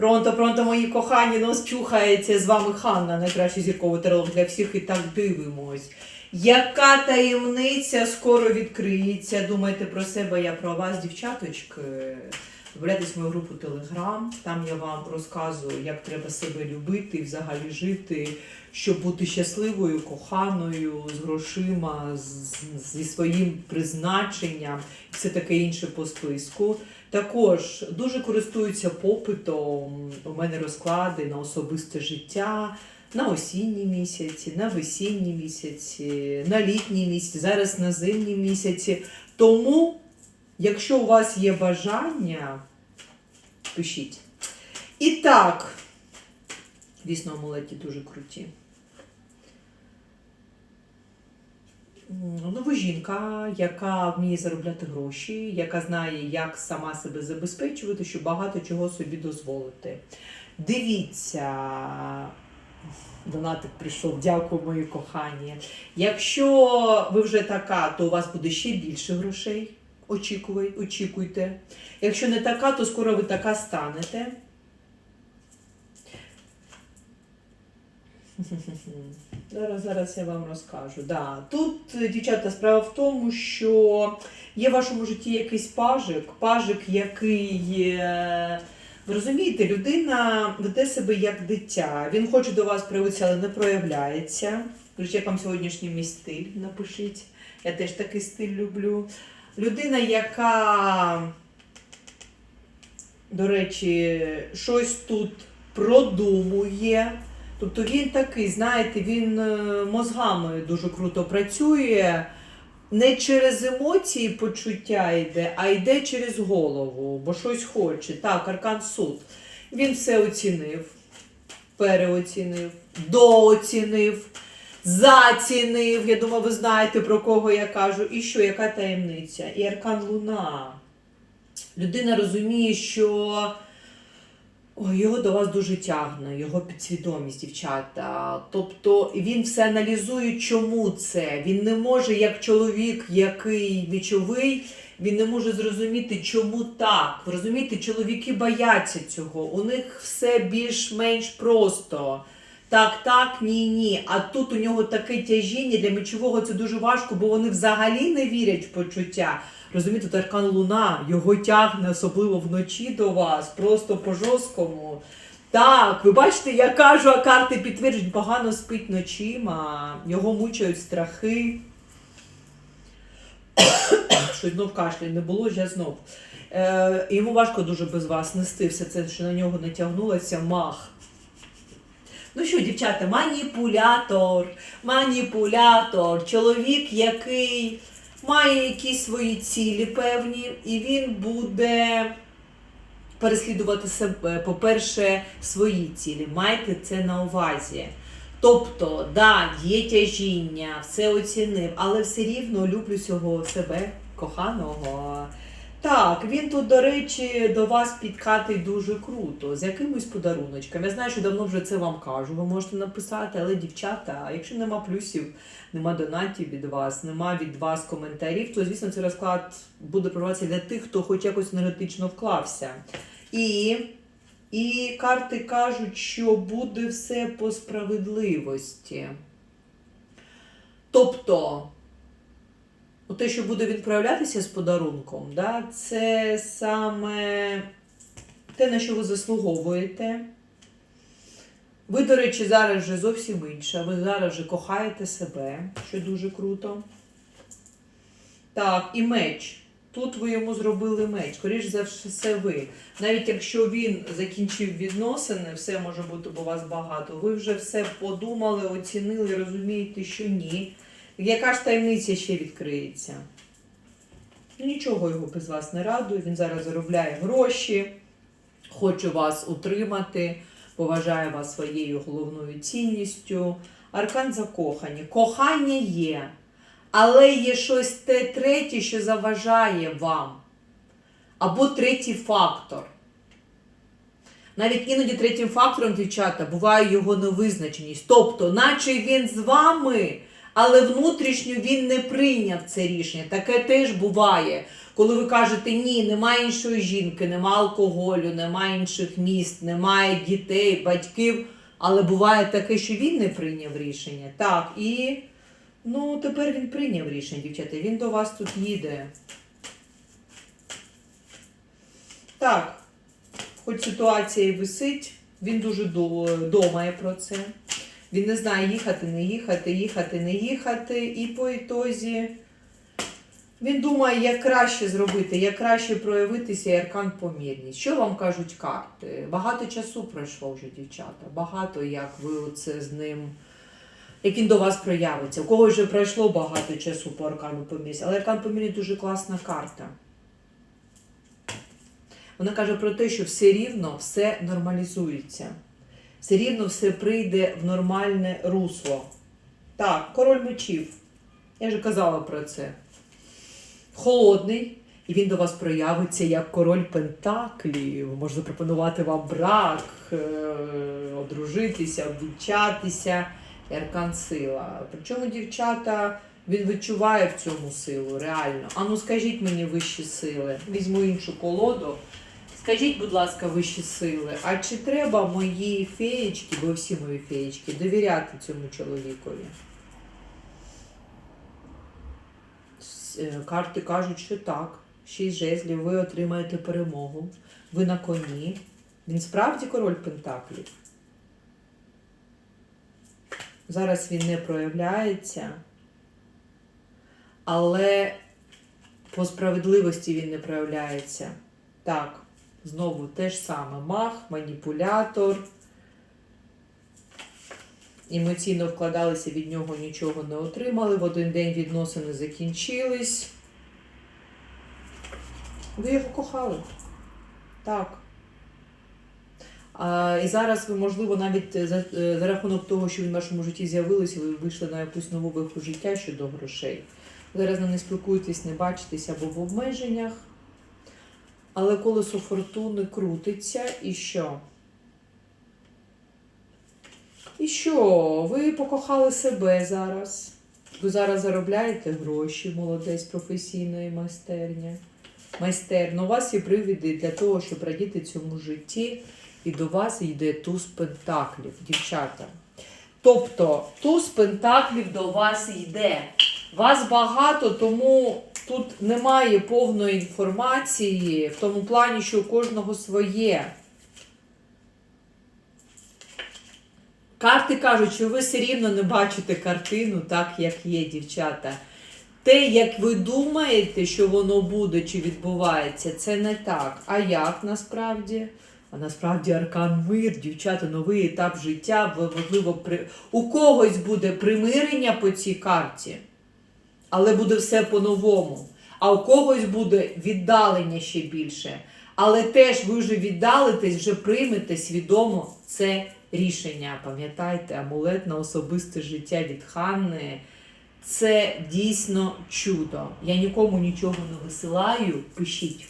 Пронто, пронто, мої кохані, нос чухається з вами Ханна, найкращий зірковий таролог для всіх, і так дивимось. Яка таємниця скоро відкриється? Думайте про себе, я про вас, дівчаточки. Добавляйтесь в мою групу Телеграм. Там я вам розказую, як треба себе любити і взагалі жити, щоб бути щасливою, коханою, з грошима, з, зі своїм призначенням і все таке інше по списку. Також дуже користуються попитом. У мене розклади на особисте життя, на осінні місяці, на весінні місяці, на літні місяці, зараз на зимні місяці. Тому, якщо у вас є бажання, пишіть. І так, дійсно, амулеті дуже круті. Ну, жінка, яка вміє заробляти гроші, яка знає, як сама себе забезпечувати, щоб багато чого собі дозволити. Дивіться, донатик прийшов, дякую, мої кохані. Якщо ви вже така, то у вас буде ще більше грошей. Очікуй, очікуйте. Якщо не така, то скоро ви така станете. Зараз, зараз я вам розкажу. Да. Тут, дівчата, справа в тому, що є в вашому житті якийсь пажик, пажик, який. Ви розумієте, людина веде себе як дитя. Він хоче до вас проявитися, але не проявляється. Речі, як вам сьогоднішній мій стиль напишіть. Я теж такий стиль люблю. Людина, яка, до речі, щось тут продумує. Тобто він такий, знаєте, він е, мозгами дуже круто працює. Не через емоції почуття йде, а йде через голову, бо щось хоче. Так, Аркан суд. Він все оцінив, переоцінив, дооцінив, зацінив. Я думаю, ви знаєте, про кого я кажу. І що, яка таємниця? І Аркан Луна. Людина розуміє, що. Його до вас дуже тягне, його підсвідомість, дівчата. Тобто він все аналізує, чому це. Він не може, як чоловік, який вічовий, він не може зрозуміти, чому так. Ви розумієте, чоловіки бояться цього. У них все більш-менш просто. Так, так, ні, ні. А тут у нього таке тяжіння для мечового це дуже важко, бо вони взагалі не вірять в почуття. Розумієте, тут аркан Луна, його тягне, особливо вночі до вас, просто по жорсткому. Так, ви бачите, я кажу, а карти підтверджують, погано спить ночима, його мучають страхи. Щось знов кашлю не було, я знов. Е, йому важко дуже без вас нести все це, що на нього натягнулося мах. Ну що, дівчата, маніпулятор, маніпулятор, чоловік, який має якісь свої цілі певні, і він буде переслідувати себе, по-перше, свої цілі. Майте це на увазі. Тобто, да, є тяжіння, все оцінив, але все рівно люблю цього себе, коханого. Так, він тут, до речі, до вас підкатить дуже круто, з якимось подаруночком. Я знаю, що давно вже це вам кажу. Ви можете написати, але дівчата, якщо нема плюсів, нема донатів від вас, нема від вас коментарів, то звісно цей розклад буде проводитися для тих, хто хоч якось енергетично вклався. І, і карти кажуть, що буде все по справедливості. Тобто. Ну, те, що буде він проявлятися з подарунком, да, це саме те, на що ви заслуговуєте. Ви, до речі, зараз вже зовсім інша. Ви зараз вже кохаєте себе, що дуже круто. Так, і меч. Тут ви йому зробили меч. Скоріш за все, ви. Навіть якщо він закінчив відносини, все може бути у вас багато. Ви вже все подумали, оцінили, розумієте, що ні. Яка ж таємниця ще відкриється? Ну, нічого його без вас не радує. Він зараз заробляє гроші, хоче вас утримати, поважає вас своєю головною цінністю. Аркан закохані. Кохання є, але є щось те третє, що заважає вам. Або третій фактор. Навіть іноді третім фактором, дівчата, буває його невизначеність. Тобто, наче він з вами, але внутрішньо він не прийняв це рішення. Таке теж буває. Коли ви кажете, ні, немає іншої жінки, немає алкоголю, немає інших міст, немає дітей, батьків. Але буває таке, що він не прийняв рішення. Так, і ну, тепер він прийняв рішення, дівчата. Він до вас тут їде. Так, хоч ситуація і висить, він дуже думає про це. Він не знає їхати, не їхати, їхати, не їхати. І по ітозі він думає, як краще зробити, як краще проявитися і аркан помірність. Що вам кажуть карти? Багато часу пройшло вже, дівчата. Багато як ви оце з ним. Як він до вас проявиться. У когось вже пройшло багато часу по аркану помірність, але аркан помірність дуже класна карта. Вона каже про те, що все рівно все нормалізується. Все рівно все прийде в нормальне русло. Так, король мечів. Я вже казала про це. Холодний, і він до вас проявиться як король Пентаклів. Може запропонувати вам брак, е, одружитися, обвінчатися. Аркан сила. Причому, дівчата, він відчуває в цьому силу, реально. А ну скажіть мені вищі сили. Візьму іншу колоду. Скажіть, будь ласка, вищі сили, а чи треба моїй феєчки, бо всі мої феєчки, довіряти цьому чоловікові? Е, Карти кажуть, що так. Шість жезлів, ви отримаєте перемогу. Ви на коні. Він справді король Пентаклів. Зараз він не проявляється, але по справедливості він не проявляється. Так, знову те ж саме. Мах, маніпулятор. Емоційно вкладалися, від нього нічого не отримали. В один день відносини закінчились. Ви його кохали. Так. А, і зараз ви, можливо, навіть е, за, е, за рахунок того, що він в вашому житті з'явилися, ви вийшли на якусь нову виху життя щодо грошей. Зараз з не спілкуєтесь, не бачитесь або в обмеженнях. Але колесо фортуни крутиться і що? І що? Ви покохали себе зараз. Ви зараз заробляєте гроші, молодець професійної майстерні. Майстерно. У вас є привіди для того, щоб радіти цьому житті, і до вас йде туз пентаклів, дівчата. Тобто, туз пентаклів до вас йде. Вас багато, тому тут немає повної інформації в тому плані, що у кожного своє. Карти кажуть, що ви все рівно не бачите картину так, як є, дівчата. Те, як ви думаєте, що воно буде чи відбувається, це не так. А як насправді? А насправді аркан мир, дівчата, новий етап життя, можливо, при... у когось буде примирення по цій карті, але буде все по-новому. А у когось буде віддалення ще більше. Але теж ви вже віддалитесь, вже приймете свідомо це рішення. Пам'ятайте, амулет на особисте життя від Ханни. Це дійсно чудо. Я нікому нічого не висилаю. Пишіть.